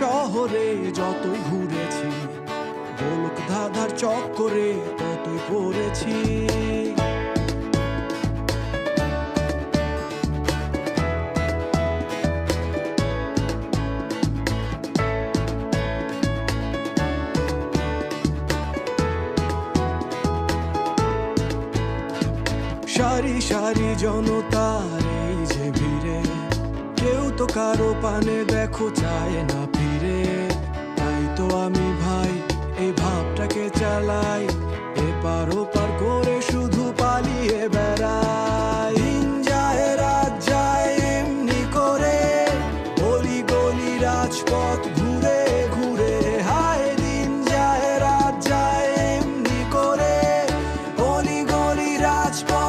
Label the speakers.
Speaker 1: শহরে যতই ঘুরেছি গোলক ধাঁধার চক্করে ততই পড়েছি। সারি সারি জনতার তো কারও পানে দেখো চায় না ফিরে। তাই তো আমি ভাই এ ভাবটাকে চালাই। এ পারো পার করে শুধু পালিয়ে বেড়াই। রাত যায় রাজপথ ঘুরে ঘুরে। হায়, দিন যায়, রাত যায়, এমনি করে। গলি রাজপথ